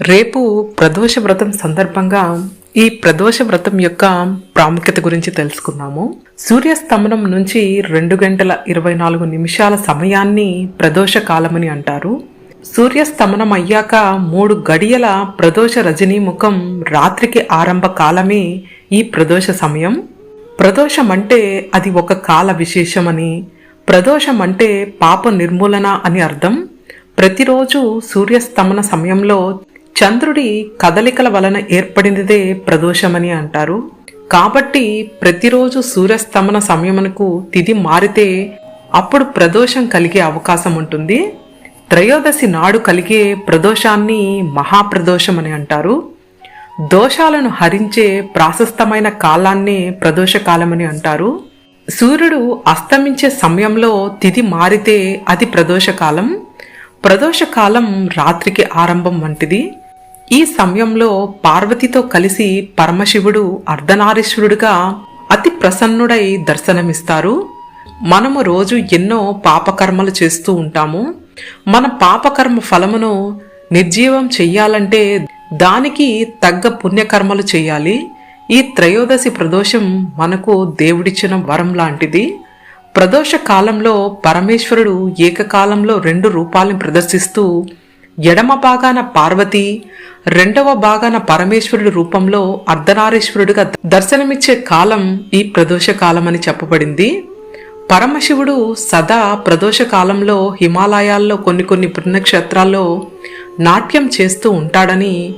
రేపు ప్రదోష వ్రతం సందర్భంగా ఈ ప్రదోష వ్రతం యొక్క ప్రాముఖ్యత గురించి తెలుసుకున్నాము సూర్యస్తమనం నుంచి రెండు గంటల ఇరవై నాలుగు నిమిషాల సమయాన్ని ప్రదోష కాలమని అంటారు. సూర్యస్తమనం అయ్యాక మూడు గడియల ప్రదోష రజనీముఖం రాత్రికి ఆరంభ కాలమే ఈ ప్రదోష సమయం. ప్రదోషం అంటే అది ఒక కాల విశేషమని ప్రదోషం అంటే పాప నిర్మూలన అని అర్థం. ప్రతిరోజు సూర్యస్తమన సమయంలో చంద్రుడి కదలికల వలన ఏర్పడినదే ప్రదోషమని అంటారు. కాబట్టి ప్రతిరోజు సూర్యస్తమన సమయమునకు తిథి మారితే అప్పుడు ప్రదోషం కలిగే అవకాశం ఉంటుంది. త్రయోదశి నాడు కలిగే ప్రదోషాన్ని మహాప్రదోషం అని అంటారు. దోషాలను హరించే ప్రాశస్తమైన కాలాన్నే ప్రదోషకాలమని అంటారు. సూర్యుడు అస్తమించే సమయంలో తిథి మారితే అది ప్రదోషకాలం. ప్రదోషకాలం రాత్రికి ఆరంభం వంటిది. ఈ సమయంలో పార్వతితో కలిసి పరమశివుడు అర్ధనారీశ్వరుడుగా అతి ప్రసన్నుడై దర్శనమిస్తారు. మనము రోజు ఎన్నో పాపకర్మలు చేస్తూ ఉంటాము. మన పాపకర్మ ఫలమును నిర్జీవం చెయ్యాలంటే దానికి తగ్గ పుణ్యకర్మలు చేయాలి. ఈ త్రయోదశి ప్రదోషం మనకు దేవుడిచ్చిన వరం లాంటిది. ప్రదోష కాలంలో పరమేశ్వరుడు ఏకకాలంలో రెండు రూపాలను ప్రదర్శిస్తూ ఎడమ భాగాన పార్వతి రెండవ భాగాన పరమేశ్వరుడి రూపంలో అర్ధనారీశ్వరుడిగా దర్శనమిచ్చే కాలం ఈ ప్రదోష కాలం అని చెప్పబడింది. పరమశివుడు సదా ప్రదోష కాలంలో హిమాలయాల్లో కొన్ని కొన్ని పుణ్యక్షేత్రాల్లో నాట్యం చేస్తూ ఉంటాడని